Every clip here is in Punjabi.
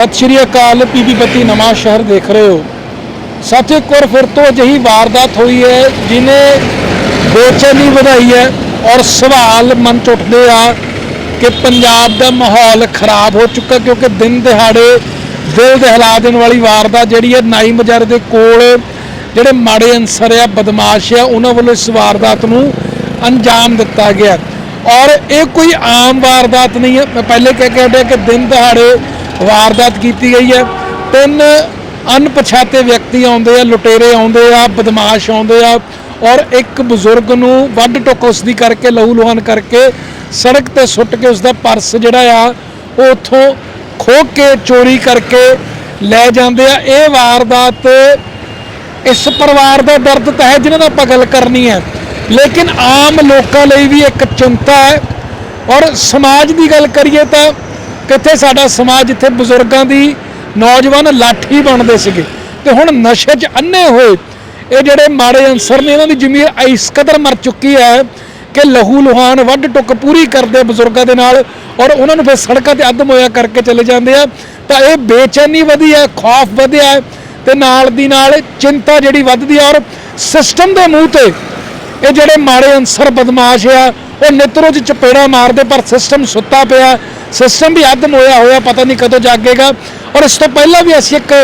ਸਤਿ ਸ਼੍ਰੀ ਅਕਾਲ, ਪੀਪੀ ਬੱਤੀ, ਨਵਾਂ ਸ਼ਹਿਰ ਦੇਖ ਰਹੇ ਹੋ। ਸਾਥੀਓ ਇੱਕ ਵਾਰ ਫਿਰ ਤੋਂ ਅਜਿਹੀ ਵਾਰਦਾਤ ਹੋਈ ਹੈ, ਜਿਨੇ ਬੇਚੈਨੀ ਵਧਾਈ ਹੈ ਔਰ ਸਵਾਲ ਮਨ ਚ ਉੱਠਦੇ ਆ ਕਿ ਪੰਜਾਬ ਦਾ ਮਾਹੌਲ ਖਰਾਬ ਹੋ ਚੁੱਕਾ, ਕਿਉਂਕਿ ਦਿਨ ਦਿਹਾੜੇ ਦਿਲ ਦਹਿਲਾ ਦੇਣ ਵਾਲੀ ਵਾਰਦਾਤ ਜਿਹੜੀ ਹੈ, ਨਾਈ ਮਜਰ ਦੇ ਕੋਲ ਜਿਹੜੇ ਮਾੜੇ ਅਨਸਰ ਆ, ਬਦਮਾਸ਼ ਆ, ਉਹਨਾਂ ਵੱਲੋਂ ਇਸ ਵਾਰਦਾਤ ਨੂੰ ਅੰਜਾਮ ਦਿੱਤਾ ਗਿਆ। ਔਰ ਇਹ ਕੋਈ ਆਮ ਵਾਰਦਾਤ ਨਹੀਂ ਹੈ। ਮੈਂ ਪਹਿਲੇ ਕਹਿ ਕੇ ਹਟਿਆ ਕਿ ਦਿਨ ਦਿਹਾੜੇ ਵਾਰਦਾਤ ਕੀਤੀ ਗਈ ਹੈ। ਤਿੰਨ ਅਣਪਛਾਤੇ ਵਿਅਕਤੀ ਆਉਂਦੇ ਆ, ਲੁਟੇਰੇ ਆਉਂਦੇ ਆ, ਬਦਮਾਸ਼ ਆਉਂਦੇ ਆ ਔਰ ਇੱਕ ਬਜ਼ੁਰਗ ਨੂੰ ਵੱਢ ਟੁੱਕ ਉਸ ਦੀ ਕਰਕੇ, ਲਹੂ ਲੁਹਾਨ ਕਰਕੇ ਸੜਕ ਤੇ ਸੁੱਟ ਕੇ ਉਸ ਦਾ ਪਰਸ ਜਿਹੜਾ ਆ, ਉਹ ਉੱਥੋਂ ਖੋਹ ਕੇ ਚੋਰੀ ਕਰਕੇ ਲੈ ਜਾਂਦੇ ਆ। ਇਹ ਵਾਰਦਾਤ ਇਸ ਪਰਿਵਾਰ ਦਾ ਦਰਦ ਤਾਂ ਹੈ ਜਿਹਨਾਂ ਦਾ ਆਪਾਂ ਗੱਲ ਕਰਨੀ ਹੈ। ਲੇਕਿਨ ਆਮ ਲੋਕਾਂ ਲਈ ਵੀ ਇੱਕ ਚਿੰਤਾ ਹੈ। ਔਰ ਸਮਾਜ ਦੀ ਗੱਲ ਕਰੀਏ ਤਾਂ ਕਿੱਥੇ ਸਾਡਾ ਸਮਾਜ ਜਿੱਥੇ ਬਜ਼ੁਰਗਾਂ ਦੀ ਨੌਜਵਾਨ ਲਾਠੀ ਬਣਦੇ ਸੀਗੇ ਤੇ ਹੁਣ ਨਸ਼ੇ 'ਚ ਅੰਨੇ ਹੋਏ, ਇਹ ਜਿਹੜੇ ਮਾੜੇ ਅਨਸਰ ਨੇ, ਇਹਨਾਂ ਦੀ ਜ਼ਮੀਰ ਇਸ ਕਦਰ ਮਰ ਚੁੱਕੀ ਹੈ ਕਿ ਲਹੂ ਲੁਹਾਨ ਵੱਢ ਟੁੱਕ ਪੂਰੀ ਕਰਦੇ ਬਜ਼ੁਰਗਾਂ ਦੇ ਨਾਲ ਔਰ ਉਹਨਾਂ ਨੂੰ ਫਿਰ ਸੜਕਾਂ ਤੇ ਅੱਧ ਮੋਇਆ ਕਰਕੇ ਚਲੇ ਜਾਂਦੇ ਆ। ਤਾਂ ਇਹ ਬੇਚੈਨੀ ਵਧੀ ਹੈ, ਖੌਫ ਵਧਿਆ ਹੈ ਤੇ ਨਾਲ ਦੀ ਨਾਲ ਚਿੰਤਾ ਜਿਹੜੀ ਵੱਧਦੀ ਹੈ ਔਰ ਸਿਸਟਮ ਦੇ ਮੂੰਹ ਤੇ ਇਹ ਜਿਹੜੇ ਮਾੜੇ ਅਨਸਰ ਬਦਮਾਸ਼ ਆ, ਉਹ ਨਿੱਤ 'ਚ ਚਪੇੜਾ ਮਾਰਦੇ ਪਰ ਸਿਸਟਮ ਸੁੱਤਾ ਪਿਆ। ਸਿਸਟਮ ਵੀ ਅੱਧ ਮੋਇਆ ਹੋਇਆ, ਪਤਾ ਨਹੀਂ ਕਦੋਂ ਜਾਗੇਗਾ। ਔਰ ਇਸ ਤੋਂ ਪਹਿਲਾਂ ਵੀ ਅਸੀਂ ਇੱਕ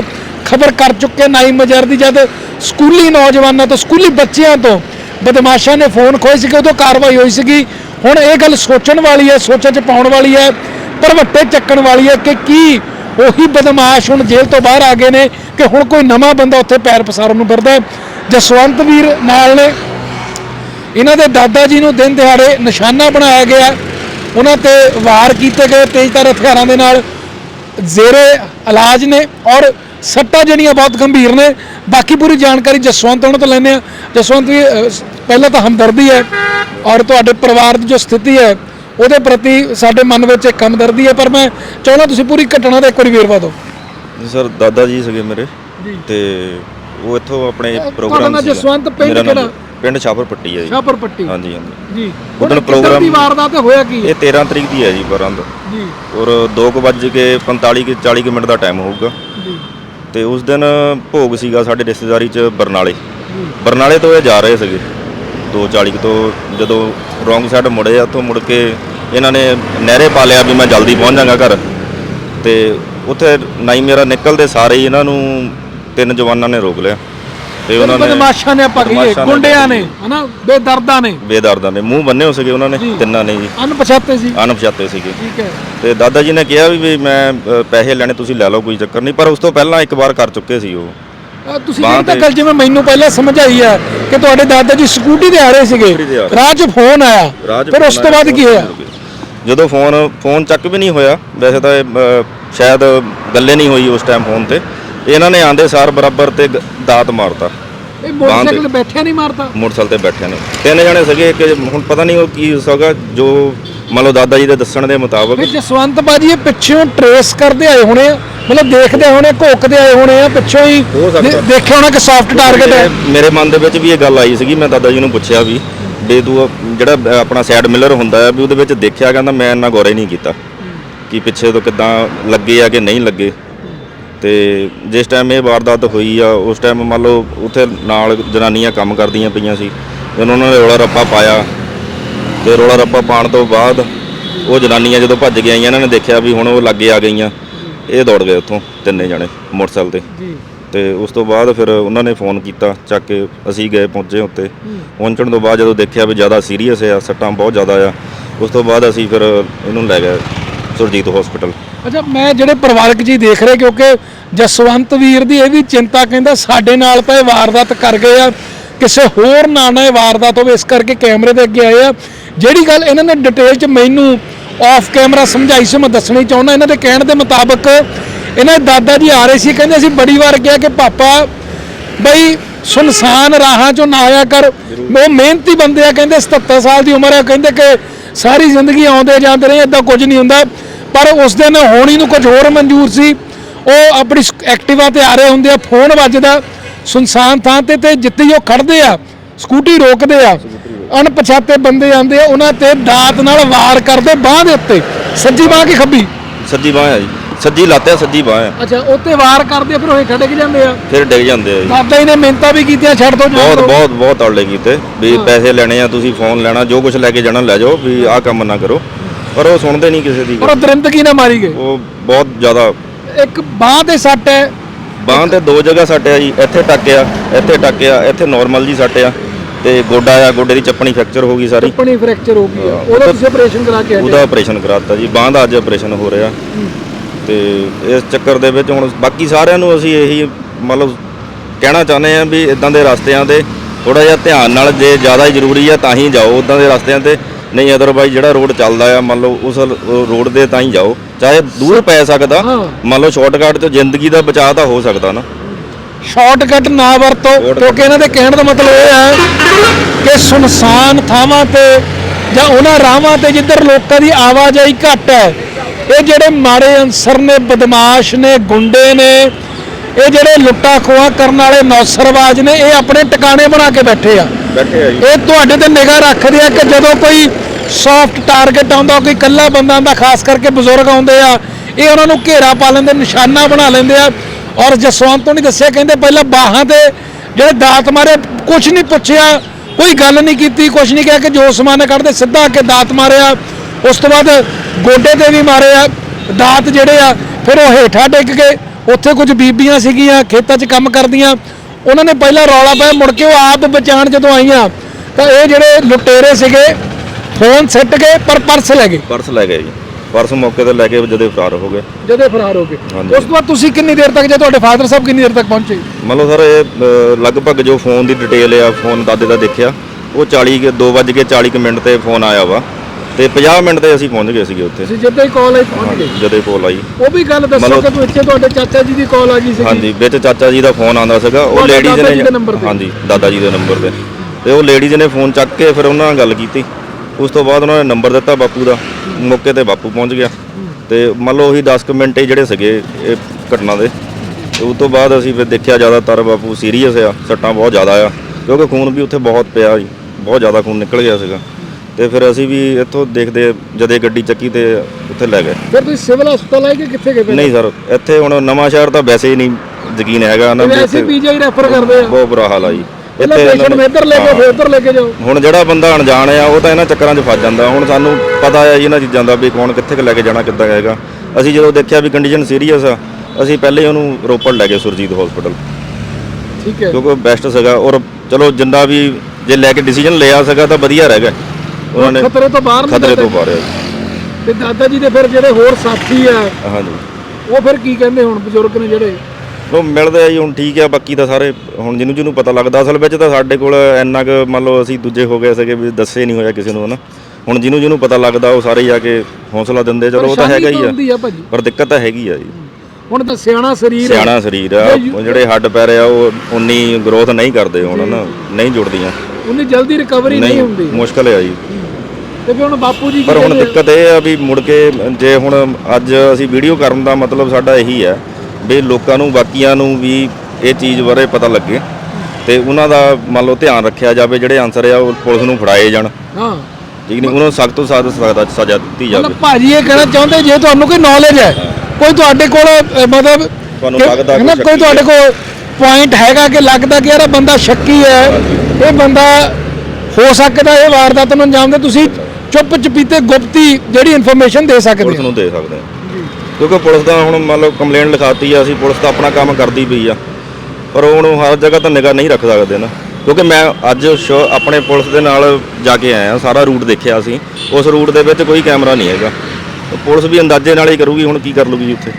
ਖਬਰ ਕਰ ਚੁੱਕੇ ਨਾਈ ਮਜਰ ਦੀ, ਜਦ ਸਕੂਲੀ ਨੌਜਵਾਨਾਂ ਤੋਂ, ਸਕੂਲੀ ਬੱਚਿਆਂ ਤੋਂ ਬਦਮਾਸ਼ਾਂ ਨੇ ਫੋਨ ਖੋਏ ਸੀ ਕਿ ਉਦੋਂ ਕਾਰਵਾਈ ਹੋਈ ਸੀਗੀ। ਹੁਣ ਇਹ ਗੱਲ ਸੋਚਣ ਵਾਲੀ ਹੈ, ਸੋਚਾਂ 'ਚ ਪਾਉਣ ਵਾਲੀ ਹੈ ਭਰਵੱਟੇ ਚੱਕਣ ਵਾਲੀ ਹੈ ਕਿ ਕੀ ਉਹੀ ਬਦਮਾਸ਼ ਹੁਣ ਜੇਲ੍ਹ ਤੋਂ ਬਾਹਰ ਆ ਗਏ ਨੇ ਕਿ ਹੁਣ ਕੋਈ ਨਵਾਂ ਬੰਦਾ ਉੱਥੇ ਪੈਰ ਪਸਾਰਨ ਨੂੰ ਫਿਰਦਾ ਜਸਵੰਤ ਵੀਰ ਨਾਲ ਨੇ। ਇਹਨਾਂ ਦੇ ਦਾਦਾ ਜੀ ਨੂੰ ਦਿਨ ਦਿਹਾੜੇ ਨਿਸ਼ਾਨਾ ਬਣਾਇਆ ਗਿਆ। ਉਹਨਾਂ ਤੇ ਵਾਰ ਕੀਤੇ ਗਏ ਤੇਜ਼ਧਾਰ ਹਥਿਆਰਾਂ ਦੇ ਨਾਲ ਜ਼ੇਰੇ ਇਲਾਜ ਨੇ ਔਰ ਸੱਟਾਂ ਜਿਹੜੀਆਂ ਬਹੁਤ ਗੰਭੀਰ ਨੇ ਬਾਕੀ ਪੂਰੀ ਜਾਣਕਾਰੀ ਜਸਵੰਤ ਉਹਨਾਂ ਤੋਂ ਲੈਂਦੇ ਆ ਜਸਵੰਤ ਵੀ ਪਹਿਲਾਂ ਤਾਂ ਹਮਦਰਦੀ ਹੈ ਔਰ ਤੁਹਾਡੇ ਪਰਿਵਾਰ ਦੀ ਜੋ ਸਥਿਤੀ ਹੈ ਉਹਦੇ ਪ੍ਰਤੀ ਸਾਡੇ ਮਨ ਵਿੱਚ ਇੱਕ ਹਮਦਰਦੀ ਹੈ ਪਰ ਮੈਂ ਚਾਹੁੰਦਾ ਤੁਸੀਂ ਪੂਰੀ ਘਟਨਾ ਦਾ ਇੱਕ ਵਾਰੀ ਵੇਰਵਾ ਦਿਓ ਜੀ ਸਰ ਦਾਦਾ ਜੀ ਸੀਗੇ ਮੇਰੇ। ਤੇ ਉਹ ਇੱਥੋਂ ਆਪਣੇ ਪ੍ਰੋਗਰਾਮ। ਜਸਵੰਤ, ਪਿੰਡ ਕਿਹੜਾ? ਪਿੰਡ ਛਾਪਰ ਪੱਟੀ ਹੈ ਜੀ। ਸ਼ਾਹਪੁਰ ਪੱਟੀ ਹਾਂਜੀ ਹਾਂਜੀ। ਜੀ। ਕਿੱਧਰ program- ਦੀ ਵਾਰਦਾਤ ਹੋਇਆ ਕੀ? ਇਹ 13 ਤਰੀਕ ਦੀ ਹੈ ਜੀ ਬਰੰਦ ਜੀ। ਔਰ 2:45 ਕੇ 40 ਕੁ ਮਿੰਟ ਦਾ ਟਾਈਮ ਹੋਊਗਾ। ਜੀ। ਤੇ ਉਸ ਦਿਨ ਭੋਗ ਸੀਗਾ ਸਾਡੇ ਰਿਸ਼ਤੇਦਾਰੀ ਚ ਬਰਨਾਲੇ। ਬਰਨਾਲੇ ਤੋਂ ਇਹ ਜਾ ਰਹੇ ਸੀਗੇ। 2:40 ਕੁ ਤੋਂ ਜਦੋਂ ਰੋਂਗ ਸਾਈਡ ਮੁੜੇ ਆ ਉੱਥੋਂ ਮੁੜ ਕੇ ਇਹਨਾਂ ਨੇ ਨਹਿਰੇ ਪਾ ਲਿਆ ਵੀ ਮੈਂ ਜਲਦੀ ਪਹੁੰਚ ਜਾਗਾ ਘਰ। ਤੇ ਉੱਥੇ ਨਾਈ ਮੇਰਾ ਨਿਕਲਦੇ ਸਾਰੇ ਇਹਨਾਂ ਨੂੰ ਤਿੰਨ ਜਵਾਨਾਂ ਨੇ ਰੋਕ ਲਿਆ। ਤੇ ਉਹਨਾਂ ਨੇ ਬਦਮਾਸ਼ਾਂ ਨੇ ਆਪਾਂ ਕਹੀਏ ਬਦਮਾਸ਼ਾਂ ਨੇ ਗੁੰਡਿਆਂ ਨੇ ਹਨਾ? ਬੇਦਰਦਾਂ ਨੇ। ਬੇਦਰਦਾਂ ਨੇ। ਮੂੰਹ ਬੰਨੇ ਹੋ ਸਕੇ ਉਹਨਾਂ ਨੇ ਜੀ। ਤਿੰਨਾਂ ਨੇ ਜੀ। ਅਣਪਛਾਤੇ ਸੀ। ਅਣਪਛਾਤੇ ਸੀਗੇ। ਠੀਕ ਹੈ। ਤੇ ਦਾਦਾ ਜੀ ਨੇ ਕਿਹਾ ਵੀ ਵੀ ਮੈਂ ਅ, ਪੈਸੇ ਲੈਣੇ ਤੁਸੀਂ ਲੈ ਲਓ ਕੋਈ ਚੱਕਰ ਨਹੀਂ। ਪਰ ਉਸ ਤੋਂ ਪਹਿਲਾਂ ਇੱਕ ਵਾਰ ਕਰ ਚੁੱਕੇ ਸੀ ਉਹ। ਅਹ ਤੁਸੀਂ ਬਾਂਹ ਤਾਂ ਤੇ- ਗੱਲ ਜਿਵੇਂ ਮੈਨੂੰ ਪਹਿਲਾਂ ਸਮਝ ਆਈ ਹੈ ਕਿ ਤੁਹਾਡੇ ਦਾਦਾ ਜੀ ਸਕੂਟੀ ਤੇ ਆ ਰਹੇ ਸੀਗੇ। ਸਕੂਟੀ ਤੇ ਆ ਰਹੇ। ਰਾਹ 'ਚ ਫੋਨ ਆਇਆ। ਫਿਰ ਉਸ ਤੋਂ ਬਾਅਦ ਕੀ ਹੋਇਆ? ਜਦੋਂ ਫੋਨ ਫੋਨ ਚੱਕ ਵੀ ਨਹੀਂ ਹੋਇਆ ਵੈਸੇ ਤਾਂ ਇਹ, ਅ, ਸ਼ਾਇਦ ਗੱਲੇ ਨਹੀਂ ਹੋਈ ਉਸ ਟਾਈਮ ਫੋਨ ਤੇ। ਇਹਨਾਂ ਨੇ ਆਂਦੇ ਸਾਰ ਬਰਾਬਰ ਤੇ ਗ- ਦਾਤ ਮਾਰਤਾ। ਇਹ ਮੋਟਰਸਾਈਕਲ ਤੇ ਬੈਠਿਆ ਨਹੀਂ ਮਾਰਦਾ ਮੋਟਰਸਾਈਕਲ ਤੇ ਬੈਠੇ ਨੇ ਤਿੰਨ ਜਣੇ ਸੀਗੇ ਕਿ ਹੁਣ ਪਤਾ ਨਹੀਂ ਉਹ ਕੀ ਸੀਗਾ ਜੋ ਮੰਨ ਲਓ ਦਾਦਾ ਜੀ ਦੇ ਦੱਸਣ ਦੇ ਮੁਤਾਬਕ ਫਿਰ ਜਸਵੰਤ ਬਾਜੀ ਇਹ ਪਿੱਛੋਂ ਟਰੇਸ ਕਰਦੇ ਆਏ ਹੋਣੇ ਆ ਮਤਲਬ ਦੇਖਦੇ ਹੋਣੇ ਘੋਕਦੇ ਆਏ ਹੋਣੇ ਆ ਪਿੱਛੋਂ ਹੀ ਹੋ ਸਕਦਾ। ਦੇ- ਦੇਖਿਆ ਹੋਣਾ ਕਿ ਸੌਫਟ ਟਾਰਗੇਟ ਹੈ। ਮੇਰੇ- ਮੇਰੇ ਮਨ ਦੇ ਵਿੱਚ ਵੀ ਇਹ ਗੱਲ ਆਈ ਸੀਗੀ ਮੈਂ ਦਾਦਾ ਜੀ ਨੂੰ ਪੁੱਛਿਆ ਵੀ ਵੀ ਤੂੰ ਜਿਹੜਾ ਆਪਣਾ ਸਾਈਡ ਮਿਲਰ ਹੁੰਦਾ ਹੈ ਵੀ ਉਹਦੇ ਵਿੱਚ ਦੇਖਿਆ ਕਹਿੰਦਾ ਮੈਂ ਇੰਨਾ ਗੌਰੇ ਨਹੀਂ ਕੀਤਾ ਕਿ ਪਿੱਛੇ ਤੋਂ ਕਿਦਾਂ ਲੱਗੇ ਆ ਕਿ ਨਹੀਂ ਲੱਗੇ। ਤੇ ਜਿਸ ਟਾਈਮ ਇਹ ਵਾਰਦਾਤ ਹੋਈ ਆ ਉਸ ਟਾਈਮ ਮੰਨ ਲਓ ਉੱਥੇ ਨਾਲ ਜਨਾਨੀਆਂ ਕੰਮ ਕਰਦੀਆਂ ਪਈਆਂ ਸੀ ਜਦੋਂ ਉਹਨਾਂ ਨੇ ਰੋਲਾ ਰੱਪਾ ਪਾਇਆ। ਤੇ ਰੋਲਾ ਰੱਪਾ ਪਾਉਣ ਤੋਂ ਬਾਅਦ ਉਹ ਜਨਾਨੀਆਂ ਜਦੋਂ ਭੱਜ ਗਈਆਂ ਇਹਨਾਂ ਨੇ ਦੇਖਿਆ ਵੀ ਹੁਣ ਉਹ ਲੱਗੇ ਆ ਗਈਆਂ। ਇਹ ਦੌੜ ਗਏ ਉੱਥੋਂ ਤਿੰਨੇ ਜਣੇ ਮੋਟਰਸਾਈਕਲ ਤੇ। ਜੀ। ਤੇ ਉਸ ਤੋਂ ਬਾਅਦ ਫਿਰ ਉਹਨਾਂ ਨੇ ਫੋਨ ਕੀਤਾ ਚੱਕ ਕੇ ਅਸੀਂ ਗਏ ਪਹੁੰਚੇ ਉੱਤੇ। ਪਹੁੰਚਣ ਤੋਂ ਬਾਅਦ ਜਦੋਂ ਦੇਖਿਆ ਵੀ ਜ਼ਿਆਦਾ ਸੀਰੀਅਸ ਆ ਸੱਟਾਂ ਬਹੁਤ ਜ਼ਿਆਦਾ ਆ ਉਸ ਤੋਂ ਬਾਅਦ ਅਸੀਂ ਫਿਰ ਇਹਨੂੰ ਲੈ ਗਏ। ਸੁਰਜੀਤ ਹਸਪੀਟਲ ਅੱਛਾ ਮੈਂ ਜਿਹੜੇ ਪਰਿਵਾਰਕ ਜੀ ਦੇਖ ਰਹੇ ਕਿਉਂਕਿ ਜਸਵੰਤ ਵੀਰ ਦੀ ਇਹ ਵੀ ਚਿੰਤਾ ਕਹਿੰਦਾ ਸਾਡੇ ਨਾਲ ਤਾਂ ਇਹ ਵਾਰਦਾਤ ਕਰ ਗਏ ਆ ਕਿਸੇ ਹੋਰ ਨਾਲ ਨਾ ਇਹ ਵਾਰਦਾਤ ਹੋਵੇ ਇਸ ਕਰਕੇ ਕੈਮਰੇ ਦੇ ਅੱਗੇ ਆਏ ਆ। ਜਿਹੜੀ ਗੱਲ ਇਹਨਾਂ ਨੇ ਡਿਟੇਲ ਚ ਮੈਨੂੰ ਆਫ ਕੈਮਰਾ ਸਮਝਾਈ ਸੀ ਮੈਂ ਦੱਸਣੀ ਚਾਹੁੰਦਾ ਇਹਨਾਂ ਦੇ ਕਹਿਣ ਦੇ ਮੁਤਾਬਕ ਇਹਨਾਂ ਦੇ ਦਾਦਾ ਜੀ ਆ ਰਹੇ ਸੀ ਕਹਿੰਦੇ ਅਸੀਂ ਬੜੀ ਵਾਰ ਕਿਹਾ ਕਿ ਪਾਪਾ ਬਈ ਸੁਨਸਾਨ ਰਾਹਾਂ ਚੋਂ ਨਾ ਆਇਆ ਕਰ। ਉਹ ਮਿਹਨਤੀ ਬੰਦੇ ਆ ਕਹਿੰਦੇ 77 ਸਾਲ ਦੀ ਉਮਰ ਹੈ ਕਹਿੰਦੇ ਕਿ ਸਾਰੀ ਜ਼ਿੰਦਗੀ ਆਉਂਦੇ ਜਾਂਦੇ ਰਹੇ ਇਦਾਂ ਕੁਝ ਨਹੀਂ ਹੁੰਦਾ। ਪਰ ਉਸ ਦਿਨ ਹੋਣੀ ਨੂੰ ਕੁਝ ਹੋਰ ਮਨਜ਼ੂਰ ਸੀ। ਉਹ ਆਪਣੀ ਐਕਟਿਵਾ ਤੇ ਆ ਰਹੇ ਹੁੰਦੇ ਆ ਫੋਨ ਵੱਜਦਾ ਸੁਨਸਾਨ ਥਾਂ ਤੇ ਤੇ ਜਿੱਥੇ ਹੀ ਉਹ ਖੜਦੇ ਆ ਸਕੂਟੀ ਰੋਕਦੇ ਆ ਅਣਪਛਾਤੇ ਬੰਦੇ ਆਂਦੇ ਆ ਉਹਨਾਂ ਤੇ ਦਾਤ ਨਾਲ ਵਾਰ ਕਰਦੇ ਬਾਹ ਦੇ ਉੱਤੇ। ਸੱਜੀ ਬਾਹ ਕੀ ਖੱਬੀ? ਸੱਜੀ ਬਾਹ ਆ ਜੀ। ਸੱਜੀ ਲੱਤ ਆ ਸੱਜੀ ਬਾਹ ਆ। ਅੱਛਾ ਉੱਤੇ ਵਾਰ ਕਰਦੇ ਫਿਰ ਉਹ ਹੇਠਾਂ ਡਿੱਗ ਜਾਂਦੇ ਆ? ਫਿਰ ਡਿੱਗ ਜਾਂਦੇ ਆ ਜੀ। ਦਾਦਾ ਜੀ ਨੇ ਮਿੰਤਾ ਵੀ ਕੀਤੀਆਂ ਛੱਡ ਦੋ ਬਹੁਤ ਬਹੁਤ ਬਹੁਤ ਤੌਲੇ ਕੀਤੇ ਵੀ ਪੈਸੇ ਲੈਣੇ ਆ ਤੁਸੀਂ ਫੋਨ ਲੈਣਾ ਜੋ ਕੁਝ ਲੈ ਕੇ ਜਾਣਾ ਲੈ ਜਾਓ ਵੀ ਆਹ ਕੰਮ ਨਾ ਕਰੋ। ਪਰ ਉਹ ਸੁਣਦੇ ਨਹੀਂ ਕਿਸੇ ਦੀ ਪਰ ਉਹ ਦਰਿੰਦਗੀ ਨਾ ਮਾਰੀ ਗਏ। ਉਹ ਬਹੁਤ ਜ਼ਿਆਦਾ। ਇੱਕ ਬਾਹ ਦੇ ਸੱਟ ਹੈ। ਬਾਂਹ ਤੇ ਦੋ ਜਗ੍ਹਾ ਸੱਟਿਆ ਜੀ। ਇੱਥੇ ਟੱਕਿਆ ਇੱਥੇ ਟੱਕਿਆ ਇੱਥੇ ਨਾਰਮਲ ਜੀ ਸੱਟਿਆ ਤੇ ਗੋਡਾ ਆ ਗੋਡੇ ਦੀ ਚੱਪਣੀ ਫ੍ਰੈਕਚਰ ਹੋ ਗਈ ਸਾਰੀ। ਟਿੱਪਣੀ ਫ੍ਰੈਕਚਰ ਹੋ ਗਈ ਆ। ਉਹਦਾ ਤੁਸੀਂ ਆਪਰੇਸ਼ਨ ਕਰਾ ਕੇ ਆਏ ਉਹਦਾ ਆਪਰੇਸ਼ਨ ਕਰਾਤਾ ਜੀ। ਬਾਂਹ ਦਾ ਅੱਜ ਆਪਰੇਸ਼ਨ ਹੋ ਰਿਹਾ। ਤੇ ਇਸ ਚੱਕਰ ਦੇ ਵਿੱਚ ਹੁਣ ਬਾਕੀ ਸਾਰਿਆਂ ਨੂੰ ਅਸੀਂ ਇਹੀ ਮਤਲਬ ਕਹਿਣਾ ਚਾਹੁੰਦੇ ਆ ਵੀ ਇਦਾਂ ਦੇ ਰਸਤਿਆਂ ਤੇ ਥੋੜਾ ਜਿਹਾ ਧਿਆਨ ਨਾਲ ਜੇ ਜ਼ਿਆਦਾ ਜ਼ਰੂਰੀ ਆ ਤਾਂ ਹੀ ਜਾਓ। ਉਦਾਂ ਦੇ ਰਸਤਿਆਂ ਤੇ ਨਹੀਂ ਅਦਰਵਾਈਜ਼ ਜਿਹੜਾ ਰੋਡ ਚੱਲਦਾ ਆ ਮੰਨ ਲਓ ਉਸ ਰੋਡ ਦੇ ਤਾਂ ਹੀ ਜਾਓ ਚਾਹੇ ਦੂਰ ਪੈ ਸਕਦਾ। ਮੰਨ ਲਓ ਸ਼ਾਰਟਕਟ ਤੇ ਜ਼ਿੰਦਗੀ ਦਾ ਬਚਾਅ ਤਾਂ ਹੋ ਸਕਦਾ ਨਾ ਸ਼ਾਰਟਕਟ ਨਾ ਵਰਤੋ। ਕਿਉਂਕਿ ਇਹਨਾਂ ਦੇ ਕਹਿਣ ਦਾ ਮਤਲਬ ਇਹ ਹੈ ਕਿ ਸੁਨਸਾਨ ਥਾਵਾਂ ਤੇ ਜਾਂ ਉਹਨਾਂ ਰਾਹਾਂ ਤੇ ਜਿੱਧਰ ਲੋਕਾਂ ਦੀ ਆਵਾਜਾਈ ਘੱਟ ਹੈ ਇਹ ਜਿਹੜੇ ਮਾੜੇ ਅਨਸਰ ਨੇ ਬਦਮਾਸ਼ ਨੇ ਗੁੰਡੇ ਨੇ ਇਹ ਜਿਹੜੇ ਲੁੱਟਾ ਖੋਆ ਕਰਨ ਵਾਲੇ ਨੌਸਰਵਾਜ ਨੇ ਇਹ ਆਪਣੇ ਟਿਕਾਣੇ ਬਣਾ ਕੇ ਬੈਠੇ ਆ। ਬੈਠੇ ਆ ਜੀ। ਇਹ ਤੁਹਾਡੇ ਤੇ ਨਿਗਾਹ ਰੱਖਦੇ ਆ ਕਿ ਜਦੋਂ ਕੋਈ ਸੌਫਟ ਟਾਰਗੇਟ ਆਉਂਦਾ ਕੋਈ ਇਕੱਲਾ ਬੰਦਾ ਆਉਂਦਾ ਖਾਸ ਕਰਕੇ ਬਜ਼ੁਰਗ ਆਉਂਦੇ ਆ ਇਹ ਉਹਨਾਂ ਨੂੰ ਘੇਰਾ ਪਾ ਲੈਂਦੇ ਨਿਸ਼ਾਨਾ ਬਣਾ ਲੈਂਦੇ ਆ। ਔਰ ਜਸਵੰਤ ਤੋਂ ਨਹੀਂ ਦੱਸਿਆ ਕਹਿੰਦੇ ਪਹਿਲਾਂ ਬਾਹਾਂ ਤੇ ਜਿਹੜੇ ਦਾਤ ਮਾਰੇ ਕੁਝ ਨਹੀਂ ਪੁੱਛਿਆ ਕੋਈ ਗੱਲ ਨਹੀਂ ਕੀਤੀ ਕੁਝ ਨਹੀਂ ਕਿਹਾ ਕਿ ਜੋ ਸਮਾਨ ਕੱਢਦੇ ਸਿੱਧਾ ਆ ਕੇ ਦਾਤ ਮਾਰਿਆ। ਉਸ ਤੋਂ ਬਾਅਦ ਗੋਡੇ ਤੇ ਵੀ ਮਾਰੇ ਆ ਦਾਤ ਜਿਹੜੇ ਆ ਫਿਰ ਉਹ ਹੇਠਾਂ ਡਿੱਗ ਕੇ ਉੱਥੇ ਕੁਝ ਬੀਬੀਆਂ ਸੀਗੀਆਂ ਖੇਤਾਂ 'ਚ ਕੰਮ ਕਰਦੀਆਂ। ਉਹਨਾਂ ਨੇ ਪਹਿਲਾਂ ਰੌਲਾ ਪਾਇਆ ਮੁੜ ਕੇ ਉਹ ਆਪ ਬਚਾਣ ਜਦੋਂ ਆਈਆਂ ਤਾਂ ਇਹ ਜਿਹੜੇ ਲੁਟੇਰੇ ਸੀਗੇ ਫੋਨ ਸਿੱਟ ਗਏ ਪਰ ਪਰਸ ਲੈ ਗਏ। ਪਰਸ ਲੈ ਗਏ ਜੀ। ਪਰਸ ਮੌਕੇ ਤੇ ਲੈ ਕੇ ਜਦੇ ਫਰਾਰ ਹੋ ਗਏ। ਜਦੋਂ ਫਰਾਰ ਹੋ ਗਏ। ਹਾਂਜੀ। ਉਸ ਤੋਂ ਬਾਅਦ ਤੁਸੀਂ ਕਿੰਨੀ ਦੇਰ ਤੱਕ ਜਾਂ ਤੁਹਾਡੇ ਫਾਦਰ ਸਾਹਿਬ ਕਿੰਨੀ ਦੇਰ ਤੱਕ ਪਹੁੰਚੇ? ਮੰਨ ਲਓ ਸਰ ਇਹ ਅ, ਲਗਭਗ ਜੋ ਫੋਨ ਦੀ ਡਿਟੇਲ ਆ ਫੋਨ ਦਾਦੇ ਦਾ ਦੇਖਿਆ ਉਹ 40 ਕੇ 2 ਵੱਜ ਕੇ 40 ਕੁ ਮਿੰਟ ਤੇ ਫੋਨ ਆਇਆ ਵਾ। ਤੇ 50 ਮਿੰਟ ਤੇ ਅਸੀਂ ਪਹੁੰਚ ਗਏ ਸੀਗੇ ਉੱਥੇ। ਤੁਸੀਂ ਜਿੱਦਾਂ ਹੀ ਕਾਲ ਆਈ ਪਹੁੰਚ ਗਏ? ਜਦੇ ਕੋਲ ਆਈ। ਉਹ ਵੀ ਗੱਲ ਦੱਸੋ ਮਤਲਬ- ਕਿ ਤੂੰ ਇੱਥੇ ਤੁਹਾਡੇ ਚਾਚਾ ਜੀ ਦੀ ਕਾਲ ਆ ਗਈ ਸੀ ਹਾਂਜੀ ਵਿੱਚ ਚਾਚਾ ਜੀ ਦਾ ਫੋਨ ਆਉਂਦਾ ਸੀਗਾ ਉਹ ਤੁਹਾਡੇ ਲੇਡੀਜ਼ ਦਾਦਾ ਜੀ ਨੇ ਦੇ number ਤੇ? ਹਾਂਜੀ ਦਾਦਾ ਜੀ ਦੇ ਨੰਬਰ ਤੇ। ਤੇ ਉਹ ਲੇਡੀਜ਼ ਨੇ ਫੋਨ ਚੱਕ ਕੇ ਫਿਰ ਉਹਨਾਂ ਨਾਲ ਗੱਲ ਕੀਤੀ। ਉਸ ਤੋਂ ਬਾਅਦ ਉਹਨਾਂ ਨੇ ਨੰਬਰ ਦਿੱਤਾ ਬਾਪੂ ਦਾ। ਮੌਕੇ ਤੇ ਬਾਪੂ ਪਹੁੰਚ ਗਿਆ। ਤੇ ਮੰਨ ਲਓ ਉਹੀ 10 ਕੁ ਮਿੰਟ ਹੀ ਜਿਹੜੇ ਸੀਗੇ ਇਹ ਘਟਨਾ ਦੇ। ਤੇ ਉਸ ਤੋਂ ਬਾਅਦ ਅਸੀਂ ਫਿਰ ਦੇਖਿਆ ਜ਼ਿਆਦਾਤਰ ਬਾਪੂ ਸੀਰੀਅਸ ਆ ਸੱਟਾਂ ਬਹੁਤ ਜ਼ਿਆਦਾ ਆ। ਕਿਉਂਕਿ ਖੂਨ ਵੀ ਉੱਥੇ ਬਹੁਤ ਪਿਆ ਜੀ ਬਹੁਤ ਜ਼ਿਆਦਾ ਖੂਨ ਨਿਕਲ ਗਿਆ ਸੀਗਾ। ਤੇ ਫਿਰ ਅਸੀਂ ਵੀ ਇੱਥੋਂ ਦੇਖਦੇ ਜਦੇ ਗੱਡੀ ਚੱਕੀ ਤੇ ਉੱਥੇ ਲੈ ਗਏ। ਫਿਰ ਤੁਸੀਂ ਸਿਵਲ ਹਸਪਤਾਲ ਆਏ ਕਿ ਕਿੱਥੇ ਗਏ? ਨਹੀਂ ਸਰ ਇੱਥੇ ਹੁਣ ਨਵਾਂ ਸ਼ਹਿਰ ਤਾਂ ਵੈਸੇ ਹੀ ਨਹੀਂ ਯਕੀਨ ਹੈਗਾ ਨਾ ਵੀ ਵੈਸੇ ਇੱਥੇ ਪੀਜੀਆਈ ਰੈਫਰ ਕਰਦੇ ਆ। ਬਹੁਤ ਬੁਰਾ ਹਾਲ ਆ ਜੀ। ਪਹਿਲਾਂ ਇਹਨਾਂ ਪੇਸ਼ੈਂਟ ਨੂੰ ਨੇ- ਇੱਧਰ ਲੈ ਕੇ ਫਿਰ ਉੱਧਰ ਲੈ ਕੇ ਜਾਓ। ਹੁਣ ਜਿਹੜਾ ਬੰਦਾ ਅਣਜਾਣ ਆ ਉਹ ਤਾਂ ਇਹਨਾਂ ਚੱਕਰਾਂ 'ਚ ਫਸ ਜਾਂਦਾ। ਹੁਣ ਸਾਨੂੰ ਪਤਾ ਆ ਜੀ ਇਹਨਾਂ ਚੀਜ਼ਾਂ ਦਾ ਵੀ ਕੌਣ ਕਿੱਥੇ ਕੁ ਲੈ ਕੇ ਜਾਣਾ ਕਿੱਦਾਂ ਹੈਗਾ। ਅਸੀਂ ਜਦੋਂ ਦੇਖਿਆ ਵੀ ਕੰਡੀਸ਼ਨ ਸੀਰੀਅਸ ਆ ਅਸੀਂ ਪਹਿਲੇ ਹੀ ਉਹਨੂੰ ਰੋਪੜ ਲੈ ਗਏ ਸੁਰਜੀਤ ਹਸਪੀਟਲ ਠੀਕ ਹੈ। ਕਿਉਂਕਿ ਬੈਸਟ ਸੀਗਾ। ਔਰ ਚਲੋ ਜਿੰਦਾ ਵੀ ਜੇ ਲੈ ਕੇ ਡਿਸੀਜਨ ਲਿਆ ਸੀਗਾ ਤਾਂ ਵਧੀਆ ਰਹਿ ਗਿਆ। ਉਹਨਾਂ ਨੇ ਖਤਰੇ ਤੋਂ ਬਾਹਰ ਖਤਰੇ ਨਿਕਲਦੇ। ਤੋਂ ਬਾਹਰ ਆ ਤੇ ਦਾਦਾ ਜੀ ਦੇ ਫਿਰ ਜਿਹੜੇ ਹੋਰ ਸਾਥੀ ਆ ਹਾਂਜੀ। ਉਹ ਫਿਰ ਕੀ ਕਹਿੰਦੇ ਹੁਣ ਬਜ਼ੁਰਗ ਨੇ ਜਿਹੜੇ? ਉਹ ਮਿਲਦੇ ਆ ਜੀ ਹੁਣ ਠੀਕ ਆ ਬਾਕੀ ਤਾਂ ਸਾਰੇ ਹੁਣ ਜਿਹਨੂੰ ਜਿਹਨੂੰ ਪਤਾ ਲੱਗਦਾ ਅਸਲ ਵਿੱਚ ਤਾਂ ਸਾਡੇ ਕੋਲ ਇੰਨਾ ਕੁ ਮੰਨ ਲਓ ਅਸੀਂ ਦੂਜੇ ਹੋ ਗਏ ਸੀਗੇ ਵੀ ਦੱਸੇ ਨਹੀਂ ਹੋਇਆ ਕਿਸੇ ਨੂੰ ਹਨਾ? ਹੁਣ ਜਿਹਨੂੰ ਜਿਹਨੂੰ ਪਤਾ ਲੱਗਦਾ ਉਹ ਸਾਰੇ ਹੀ ਆ ਕੇ ਹੌਸਲਾ ਦਿੰਦੇ ਚਲੋ ਉਹ ਤਾਂ ਹੈਗਾ ਹੀ ਹੁੰਦੀ ਆ। ਆ ਭਾਜੀ। ਪਰ ਦਿੱਕਤ ਤਾਂ ਹੈਗੀ ਆ ਜੀ। ਹੁਣ ਤਾਂ ਸਿਆਣਾ ਸਰੀਰ ਆ। ਸਿਆਣਾ ਸਰੀਰ ਆ। ਉਹ ਜਿਹੜੇ ਹੱਡ ਪੈਰ ਆ ਉਹ ਉਨੀ ਗਰੋਥ ਨਹੀਂ ਕਰਦੇ ਹੁਣ ਹਨਾ ਨਹੀਂ ਜੁੜਦੀਆਂ। ਉਨੀ ਜਲਦੀ ਰਿਕਵਰੀ ਨਹੀਂ ਹੁੰਦੀ। ਮੁਸ਼ਕਲ ਆ ਜੀ। ਤੇ ਫਿਰ ਹੁਣ ਬਾਪੂ ਜੀ ਪਰ ਹੁਣ ਆ? ਦਿੱਕਤ ਇਹ ਆ ਵੀ ਮੁੜ ਕੇ ਜੇ ਹੁਣ ਅੱਜ ਅਸੀਂ ਵੀਡੀਓ ਕਰਨ ਦਾ ਮਤਲਬ ਸਾਡਾ ਇਹੀ ਹੈ ਵੀ ਲੋਕਾਂ ਨੂੰ ਬਾਕੀਆਂ ਨੂੰ ਵੀ ਇਹ ਚੀਜ਼ ਬਾਰੇ ਪਤਾ ਲੱਗੇ ਤੇ ਉਹਨਾਂ ਦਾ ਮੰਨ ਲਓ ਧਿਆਨ ਰੱਖਿਆ ਜਾਵੇ ਜਿਹੜੇ ਆਨਸਰ ਆ ਉਹ ਪੁਲਿਸ ਨੂੰ ਫੜਾਏ ਜਾਣ। ਹਾਂ। ਠੀਕ ਨਹੀਂ ਉਹਨਾਂ ਨੂੰ ਸਖਤ ਤੋਂ ਸਖਤ ਸਜ਼ਾ ਸਜ਼ਾ ਦਿੱਤੀ ਜਾਵੇ। ਮਤਲਬ ਭਾਜੀ ਇਹ ਕਹਿਣਾ ਚਾਹੁੰਦੇ ਜੇ ਤੁਹਾਨੂੰ ਕੋਈ ਨੌਲੇਜ ਹੈ ਕੋਈ ਤੁਹਾਡੇ ਕੋਲ ਮਤਲਬ ਤੁਹਾਨੂੰ ਕਿ- ਲੱਗਦਾ ਹੈ ਨਾ, ਕੋਈ ਤੁਹਾਡੇ ਕੋਲ ਪੁਆਇੰਟ ਹੈਗਾ ਕਿ ਲੱਗਦਾ ਕਿ ਯਾਰ ਇਹ ਬੰਦਾ ਸ਼ੱਕੀ ਹੈ? ਇਹ ਬੰਦਾ ਹੋ ਸਕਦਾ ਇਹ ਵਾਰਦਾਤ ਨੂੰ ਅੰਜਾਮ ਦੇ ਤੁਸੀਂ ਚੁੱਪ ਚਪੀਤੇ ਗੁਪਤੀ ਜਿਹੜੀ ਇਨਫੋਰਮੇਸ਼ਨ ਦੇ ਸਕਦੇ ਪੁਲਿਸ ਹੋ। ਨੂੰ ਦੇ ਸਕਦੇ ਆ ਕਿਉਂਕਿ ਪੁਲਿਸ ਦਾ ਹੁਣ ਮੰਨ ਲਓ ਕੰਪਲੇਂਟ ਲਿਖਾਤੀ ਆ ਅਸੀਂ ਪੁਲਿਸ ਤਾਂ ਆਪਣਾ ਕੰਮ ਕਰਦੀ ਪਈ ਆ। ਪਰ ਹੁਣ ਹਰ ਜਗ੍ਹਾ ਤਾਂ ਨਿਗਾਹ ਨਹੀਂ ਰੱਖ ਸਕਦੇ ਨਾ। ਕਿਉਂਕਿ ਮੈਂ ਅੱਜ ਸ਼ੋ- ਆਪਣੇ ਪੁਲਿਸ ਦੇ ਨਾਲ ਜਾ ਕੇ ਆਇਆ ਸਾਰਾ ਰੂਟ ਦੇਖਿਆ ਸੀ ਉਸ ਰੂਟ ਦੇ ਵਿੱਚ ਕੋਈ ਕੈਮਰਾ ਨਹੀਂ ਹੈਗਾ। ਤਾਂ ਪੁਲਿਸ ਵੀ ਅੰਦਾਜ਼ੇ ਨਾਲ ਹੀ ਕਰੂਗੀ ਹੁਣ ਕੀ ਕਰ ਲੂਗੀ ਉੱਥੇ।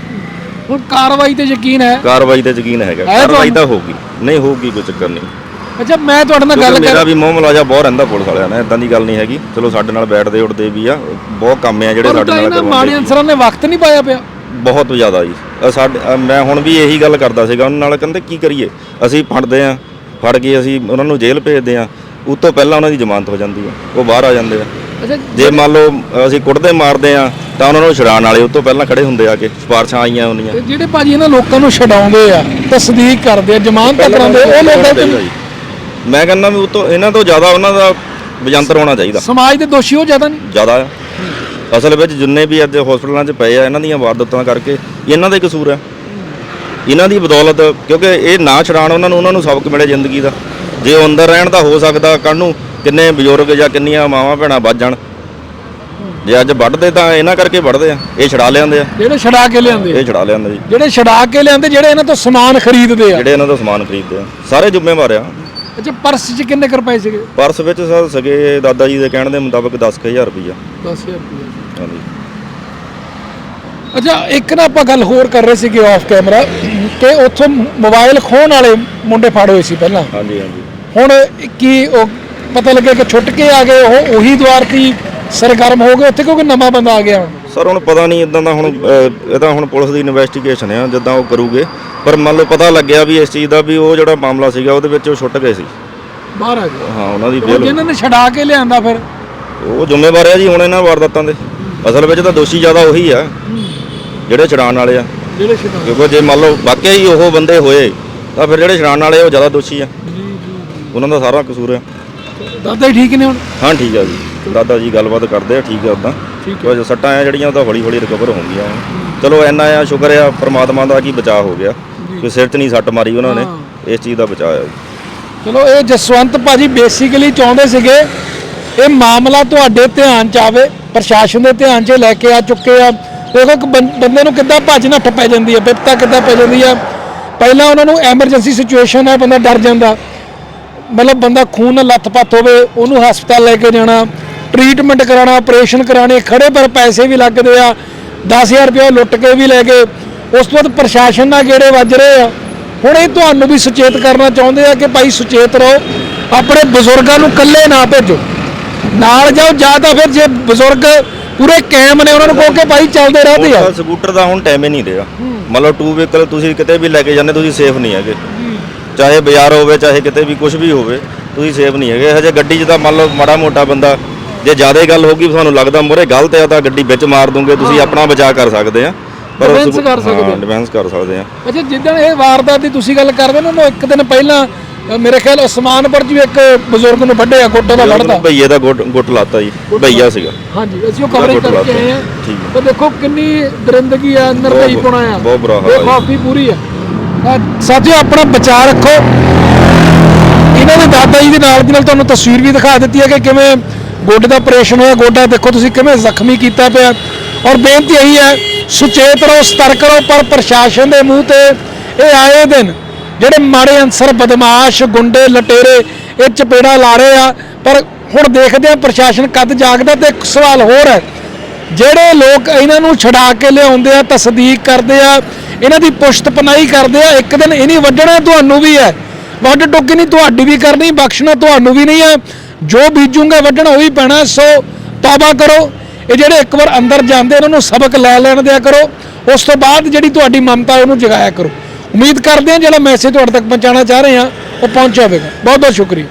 ਹੁਣ ਕਾਰਵਾਈ ਤੇ ਯਕੀਨ ਹੈ? ਕਾਰਵਾਈ ਤੇ ਯਕੀਨ ਹੈਗਾ। ਕਾਰਵਾਈ? ਤਾਂ ਹੋਊਗੀ। ਨਹੀਂ ਹੋਊਗੀ ਕੋਈ ਚੱਕਰ ਨਹੀਂ। ਅੱਛਾ ਮੈਂ ਤੁਹਾਡੇ ਨਾਲ ਕਿਉਂਕਿ ਗੱਲ ਮੇਰਾ ਕਰ ਵੀ ਮੋਹ ਮਲਾਜਾ ਬਹੁਤ ਰਹਿੰਦਾ ਪੁਲਿਸ ਵਾਲਿਆਂ ਨਾਲ ਇਦਾਂ ਦੀ ਗੱਲ ਨਹੀਂ ਹੈਗੀ। ਚਲੋ ਸਾਡੇ ਨਾਲ ਬੈਠਦੇ ਉੱਠਦੇ ਵੀ ਆ ਬਹੁਤ ਕੰਮ ਆ ਜਿਹੜੇ ਸਾਡੇ ਨਾਲ ਕਰਵਾਉਂਦੇ ਮਾੜੇ ਅਨਸਰਾਂ ਨੇ ਵਕਤ ਨਹੀਂ ਪਾਇਆ ਪਿਆ। ਬਹੁਤ ਜ਼ਿਆਦਾ ਜੀ। ਅ ਸਾਡੇ ਅ ਮੈਂ ਹੁਣ ਵੀ ਇਹੀ ਗੱਲ ਕਰਦਾ ਸੀਗਾ ਉਹਨਾਂ ਨਾਲ ਕਹਿੰਦੇ ਕੀ ਕਰੀਏ? ਅਸੀਂ ਫੜਦੇ ਆ ਫੜ ਕੇ ਅਸੀਂ ਉਹਨਾਂ ਨੂੰ ਜੇਲ੍ਹ ਭੇਜਦੇ ਆ। ਉਸ ਤੋਂ ਪਹਿਲਾਂ ਉਹਨਾਂ ਦੀ ਜ਼ਮਾਨਤ ਹੋ ਜਾਂਦੀ ਆ ਉਹ ਬਾਹਰ ਆ ਜਾਂਦੇ ਆ। ਜੇ ਮੰਨ ਲਓ ਅਸੀਂ ਕੁੱਟਦੇ ਮਾਰਦੇ ਆ ਤਾਂ ਉਹਨਾਂ ਨੂੰ ਛੁਡਾਉਣ ਵਾਲੇ ਉਸ ਤੋਂ ਪਹਿਲਾਂ ਖੜੇ ਹੁੰਦੇ ਆ ਕੇ ਸਿਫਾਰਸ਼ਾਂ ਆਈਆਂ ਹੁੰਦੀਆਂ। ਤੇ ਜਿਹੜੇ ਭਾਜੀ ਇਹਨਾਂ ਲੋਕਾਂ ਨੂੰ ਛਡਾਉਂਦੇ ਆ ਤਸਦੀਕ ਕਰਦੇ ਆ ਜ਼ਮਾਨਤ ਕਰਾਉਂਦੇ ਉਹ ਲੋਕਾਂ ਮੈਂ ਕਹਿੰਦਾ ਵੀ ਉਹ ਤੋਂ ਇਹਨਾਂ ਤੋਂ ਜ਼ਿਆਦਾ ਉਹਨਾਂ ਦਾ ਵਿਜੰਤਰ ਹੋਣਾ ਚਾਹੀਦਾ। ਸਮਾਜ ਦੇ ਦੋਸ਼ੀ ਉਹ ਜ਼ਿਆਦਾ ਨਹੀਂ ਜ਼ਿਆਦਾ ਆ। ਅਸਲ ਵਿੱਚ ਜਿੰਨੇ ਵੀ ਅੱਜ ਹਸਪਤਾਲਾਂ 'ਚ ਪਏ ਆ ਇਹਨਾਂ ਦੀਆਂ ਵਾਰਦਾਤਾਂ ਕਰਕੇ ਇਹਨਾਂ ਦਾ ਹੀ ਕਸੂਰ ਆ। ਇਹਨਾਂ ਦੀ ਬਦੌਲਤ ਕਿਉਂਕਿ ਇਹ ਨਾ ਛਡਾਣ ਉਹਨਾਂ ਨੂੰ ਉਹਨਾਂ ਨੂੰ ਸਬਕ ਮਿਲੇ ਜ਼ਿੰਦਗੀ ਦਾ। ਜੇ ਉਹ ਅੰਦਰ ਰਹਿਣ ਤਾਂ ਹੋ ਸਕਦਾ ਕੱਲ ਨੂੰ ਕਿੰਨੇ ਬਜ਼ੁਰਗ ਜਾਂ ਕਿੰਨੀਆਂ ਮਾਵਾਂ ਭੈਣਾਂ ਵੱਜ ਜਾਣ? ਜੇ ਅੱਜ ਵੱਢਦੇ ਤਾਂ ਇਹਨਾਂ ਕਰਕੇ ਵੱਢਦੇ ਆ। ਇਹ ਛਡਾ ਲਿਆਂਦੇ ਆ। ਜਿਹੜੇ ਛਡਾ ਕੇ ਲਿਆਂਦੇ। ਇਹ ਛਡਾ ਲਿਆਂਦੇ ਜੀ। ਜਿਹੜੇ ਛਡਾ ਕੇ ਲਿਆਂਦੇ ਜਿਹੜੇ ਇਹਨਾਂ ਤੋਂ ਸਮਾਨ ਖਰੀਦਦੇ ਆ। ਜਿਹੜੇ ਇਹਨਾਂ ਦਾ ਸਮਾਨ ਖਰੀਦਦੇ ਆ। ਸਾਰੇ ਜ਼ਿੰਮੇਵਾਰ ਆ। ਅੱਛਾ ਪਰਸ 'ਚ ਕਿੰਨੇ ਕੁ ਰੁਪਏ ਸੀਗੇ? ਪਰਸ ਵਿੱਚ ਸਰ ਸਗੇ ਦਾਦਾ ਜੀ ਦੇ ਕਹਿਣ ਦੇ ਮੁਤਾਬਕ 10000 ਰੁਪਈਆ। 10000 ਰੁਪਏ ਹਾਂਜੀ। ਅੱਛਾ ਇੱਕ ਨਾ ਆਪਾਂ ਗੱਲ ਹੋਰ ਕਰ ਰਹੇ ਸੀਗੇ ਆਫ ਕੈਮਰਾ ਕਿ ਉੱਥੋਂ ਮੋਬਾਈਲ ਖੋਹਣ ਵਾਲੇ ਮੁੰਡੇ ਫੜ ਹੋਏ ਸੀ ਪਹਿਲਾਂ। ਹਾਂਜੀ ਹਾਂਜੀ। ਹੁਣ ਕੀ ਉਹ ਪਤਾ ਲੱਗਿਆ ਕਿ ਛੁੱਟ ਕੇ ਆ ਗਏ ਉਹ ਉਹੀ ਦਵਾਰਤੀ ਸਰਗਰਮ ਹੋ ਗਏ ਉੱਥੇ ਕਿਉਂਕਿ ਨਵਾਂ ਬੰਦਾ ਆ ਗਿਆ ਹੁਣ। ਸਰ ਹੁਣ ਪਤਾ ਨਹੀਂ ਇਦਾਂ ਦਾ ਹੁਣ ਅਹ, ਇਹ ਤਾਂ ਹੁਣ ਪੁਲਿਸ ਦੀ ਇਨਵੈਸਟੀਗੇਸ਼ਨ ਆ ਜਿੱਦਾਂ ਉਹ ਕਰੂਗੇ। ਪਰ ਮੰਨ ਲਓ ਪਤਾ ਲੱਗਿਆ ਵੀ ਇਸ ਚੀਜ਼ ਦਾ ਵੀ ਉਹ ਜਿਹੜਾ ਮਾਮਲਾ ਸੀਗਾ ਉਹਦੇ ਵਿੱਚ ਉਹ ਛੁੱਟ ਗਏ ਸੀ। ਬਾਹਰ ਆ ਗਏ। ਹਾਂ ਉਹਨਾਂ ਦੀ ਉਹ ਜਿਨ੍ਹਾਂ ਨੇ ਛਡਾ ਕੇ ਲਿਆਂਦਾ ਫਿਰ। ਉਹ ਜ਼ਿੰਮੇਵਾਰ ਆ ਜੀ ਹੁਣ ਇਹਨਾਂ ਵਾਰਦਾਤਾਂ ਦੇ। ਅਸਲ ਵਿੱਚ ਤਾਂ ਦੋਸ਼ੀ ਜ਼ਿਆਦਾ ਉਹੀ ਆ ਜਿਹੜੇ ਛਡਾਣ ਵਾਲੇ ਆ। ਜਿਹੜੇ ਛਡਾ ਕਿਉਂਕਿ ਜੇ ਮੰਨ ਲਓ ਵਾਕਿਆ ਹੀ ਉਹ ਬੰਦੇ ਹੋਏ ਤਾਂ ਫਿਰ ਜਿਹੜੇ ਛਡਾਣ ਵਾਲੇ ਉਹ ਜ਼ਿਆਦਾ ਦੋਸ਼ੀ ਆ। ਉਹਨਾਂ ਦਾ ਸਾਰਾ ਕਸੂਰ ਆ। ਦਾਦਾ ਹੀ ਠੀਕ ਨੇ ਹੁਣ? ਹਾਂ ਠੀਕ ਆ ਜੀ। ਦਾਦਾ ਜੀ ਗੱਲਬਾਤ ਕਰਦੇ ਆ ਠੀਕ ਆ ਉਦਾਂ ਠੀਕ ਕੁਝ ਸੱਟਾਂ ਆ ਜਿਹੜੀਆਂ ਉਹ ਤਾਂ ਹੌਲੀ ਹੌਲੀ ਰਿਕਵਰ ਹੋਣਗੀਆਂ ਚਲੋ ਇੰਨਾ ਆ ਸ਼ੁਕਰ ਆ ਪ੍ਰਮਾਤਮਾ ਦਾ ਕੀ ਬਚਾਅ ਹੋ ਗਿਆ। ਕਿ ਸਿਰ 'ਚ ਨਹੀਂ ਸੱਟ ਮਾਰੀ ਉਹਨਾਂ ਨੇ। ਹਾਂ। ਇਸ ਚੀਜ਼ ਦਾ ਬਚਾਅ ਆ ਜੀ। ਚਲੋ ਇਹ ਜਸਵੰਤ ਭਾਜੀ ਬੇਸਿਕਲੀ ਚਾਹੁੰਦੇ ਸੀਗੇ ਇਹ ਮਾਮਲਾ ਤੁਹਾਡੇ ਧਿਆਨ ਚ ਆਵੇ ਪ੍ਰਸ਼ਾਸਨ ਦੇ ਧਿਆਨ 'ਚ ਲੈ ਕੇ ਆ ਚੁੱਕੇ ਆ। ਦੇਖੋ ਇੱਕ ਬੰਦੇ ਨੂੰ ਕਿੱਦਾਂ ਭੱਜ ਨੱਠ ਪੈ ਜਾਂਦੀ ਹੈ ਬਿਪਤਾ ਕਿੱਦਾਂ ਪੈ ਜਾਂਦੀ ਆ। ਪਹਿਲਾਂ ਉਹਨਾਂ ਨੂੰ ਐਮਰਜੈਂਸੀ ਸਿਚੁਏਸ਼ਨ ਹੈ ਬੰਦਾ ਡਰ ਜਾਂਦਾ। ਮਤਲਬ ਬੰਦਾ ਖੂਨ ਨਾਲ ਲੱਥਪੱਥ ਹੋਵੇ, ਉਹਨੂੰ ਹਸਪਤਾਲ ਲੈ ਕੇ ਜਾਣਾ ਟ੍ਰੀਟਮੈਂਟ ਕਰਾਉਣਾ ਆਪਰੇਸ਼ਨ ਕਰਾਣੇ ਖੜੇ ਪਰ ਪੈਸੇ ਵੀ ਲੱਗਦੇ ਆ 10000 ਰੁਪਏ ਲੁੱਟ ਕੇ ਵੀ ਲੈ ਗਏ। ਉਸ ਤੋਂ ਬਾਅਦ ਪ੍ਰਸ਼ਾਸਨ ਨਾਲ ਗੇੜੇ ਵੱਜ ਰਹੇ ਆ। ਹੁਣ ਇਹ ਤੁਹਾਨੂੰ ਵੀ ਸੁਚੇਤ ਕਰਨਾ ਚਾਹੁੰਦੇ ਆ ਕਿ ਭਾਈ ਸੁਚੇਤ ਰਹੋ, ਆਪਣੇ ਬਜ਼ੁਰਗਾਂ ਨੂੰ ਇਕੱਲੇ ਨਾ ਭੇਜੋ। ਨਾਲ ਜਾਓ, ਜਾਂ ਤਾਂ ਫਿਰ ਜੇ ਬਜ਼ੁਰਗ ਪੂਰੇ ਕਾਇਮ ਨੇ, ਉਹਨਾਂ ਨੂੰ ਕਹੋ ਕਿ ਭਾਈ ਚੱਲਦੇ ਰਹਦੇ ਆ ਸਕੂਟਰ ਦਾ ਹੁਣ ਟਾਈਮ ਹੀ ਨਹੀਂ ਰਿਹਾ। ਮਤਲਬ ਟੂ ਵਹੀਕਲ ਤੁਸੀਂ ਕਿਤੇ ਵੀ ਲੈ ਕੇ ਜਾਂਦੇ, ਤੁਸੀਂ ਸੇਫ ਨਹੀਂ ਹੈਗੇ। ਚਾਹੇ ਬਾਜ਼ਾਰ ਹੋਵੇ ਚਾਹੇ ਕਿਤੇ ਵੀ ਕੁਝ ਵੀ ਹੋਵੇ ਤੁਸੀਂ ਸੇਫ ਨਹੀਂ ਹੈਗੇ। ਹਜੇ ਗੱਡੀ 'ਚ ਤਾਂ ਮੰਨ ਲਓ ਮਾੜਾ ਮੋਟਾ ਬੰਦਾ ਜੇ ਜ਼ਿਆਦਾ ਗੱਲ ਹੋਗੀ ਤੁਹਾਨੂੰ ਲੱਗਦਾ ਮੋਰੇ ਗਲਤ ਆ ਤਾਂ ਗੱਡੀ ਵਿੱਚ ਮਾਰ ਦੂੰਗੇ ਤੁਸੀਂ ਆਪਣਾ ਬਚਾਅ ਕਰ ਸਕਦੇ ਆ। Defense ਸਕੂ- ਕਰ ਸਕਦੇ ਹਾਂ, ਆ। defense ਕਰ ਸਕਦੇ ਆ। ਅੱਛਾ ਜਿੱਦਣ ਇਹ ਵਾਰਦਾਤ ਦੀ ਤੁਸੀਂ ਗੱਲ ਕਰਦੇ ਨਾ ਇੱਕ ਦਿਨ ਪਹਿਲਾਂ ਮੇਰੇ ਖਿਆਲ ਉਸਮਾਨਪੁਰ ਵੀ ਇੱਕ ਬਜ਼ੁਰਗ ਨੂੰ ਵੱਢਿਆ ਗੋਟੇ ਦਾ ਵੱਢਦਾ ਭਈਏ ਦਾ ਗੁੱਟ ਗੁੱਟ ਲਾਤਾ ਜੀ ਭਈਆ ਸੀਗਾ। ਹਾਂਜੀ ਅਸੀਂ ਉਹ ਕਵਰੇਜ ਕਰਕੇ। ਆਏ ਆ। ਠੀਕ ਹੈ। ਤੇ ਦੇਖੋ ਕਿੰਨੀ ਦਰਿੰਦਗੀ ਆ ਨਰਦਈ ਪੁਣਾ ਆ ਬਹੁਤ ਬੁਰਾ ਹਾਲ ਹੈ। ਬੇਖੌਫੀ ਪੂਰੀ ਆ। ਸਾਥੀਓ, ਆਪਣਾ ਬਚਾਅ ਰੱਖੋ। ਇਹਨਾਂ ਦੇ ਦਾਦਾ ਜੀ ਦੇ ਨਾਲ ਦੀ ਨਾਲ ਤੁਹਾਨੂੰ ਤਸਵੀਰ ਵੀ ਦਿਖਾ ਦਿੱਤੀ ਹੈ ਕਿ ਕਿਵੇਂ ਗੋਡੇ ਦਾ ਆਪਰੇਸ਼ਨ ਹੋਇਆ। ਗੋਡਾ ਦੇਖੋ ਤੁਸੀਂ ਕਿਵੇਂ ਜ਼ਖਮੀ ਕੀਤਾ ਪਿਆ। ਔਰ ਬੇਨਤੀ ਇਹੀ ਹੈ, ਸੁਚੇਤ ਰਹੋ, ਸਤਰਕ ਰਹੋ, ਪਰ ਪ੍ਰਸ਼ਾਸਨ ਦੇ ਮੂੰਹ ਤੇ ਇਹ ਆਏ ਦਿਨ ਜਿਹੜੇ ਮਾੜੇ ਅਨਸਰ, ਬਦਮਾਸ਼, ਗੁੰਡੇ, ਲਟੇਰੇ, ਇਹ ਚਪੇੜਾ ਲਾ ਰਹੇ ਆ। ਪਰ ਹੁਣ ਦੇਖਦੇ ਆ ਪ੍ਰਸ਼ਾਸਨ ਕਦ ਜਾਗਦਾ ਤੇ ਇੱਕ ਸਵਾਲ ਹੋਰ ਹੈ ਜਿਹੜੇ ਲੋਕ ਇਹਨਾਂ ਨੂੰ ਛਡਾ ਕੇ ਲਿਆਉਂਦੇ ਆ, ਤਸਦੀਕ ਕਰਦੇ ਆ, ਇਹਨਾਂ ਦੀ ਪੁਸ਼ਤ ਪਨਾਈ ਕਰਦੇ ਆ, ਇੱਕ ਦਿਨ ਇਹ ਨਹੀਂ ਵੱਢਣਾ ਤੁਹਾਨੂੰ ਵੀ ਹੈ। ਵੱਢ ਟੁੱਕ ਨਹੀਂ, ਤੁਹਾਡੀ ਵੀ ਕਰਨੀ, ਬਖਸ਼ਣਾ ਤੁਹਾਨੂੰ ਵੀ ਨਹੀਂ ਆ। ਜੋ ਬੀਜੂਗੇ ਵੱਢਣਾ ਉਹ ਵੀ ਪੈਣਾ, ਸੋ ਤੌਬਾ ਕਰੋ। ਇਹ ਜਿਹੜੇ ਇੱਕ ਵਾਰ ਅੰਦਰ ਜਾਂਦੇ ਇਹਨਾਂ ਨੂੰ ਸਬਕ ਲੈ ਲੈਣ ਦਿਆ ਕਰੋ। ਉਸ ਤੋਂ ਬਾਅਦ ਜਿਹੜੀ ਤੁਹਾਡੀ ਮਮਤਾ ਉਹਨੂੰ ਜਗਾਇਆ ਕਰੋ। ਉਮੀਦ ਕਰਦੇ ਹਾਂ ਜਿਹੜਾ ਮੈਸੇਜ ਤੁਹਾਡੇ ਤੱਕ ਪਹੁੰਚਾਉਣਾ ਚਾਹ ਰਹੇ ਹਾਂ, ਉਹ ਪਹੁੰਚ ਜਾਵੇਗਾ। ਬਹੁਤ ਬਹੁਤ ਸ਼ੁਕਰੀਆ।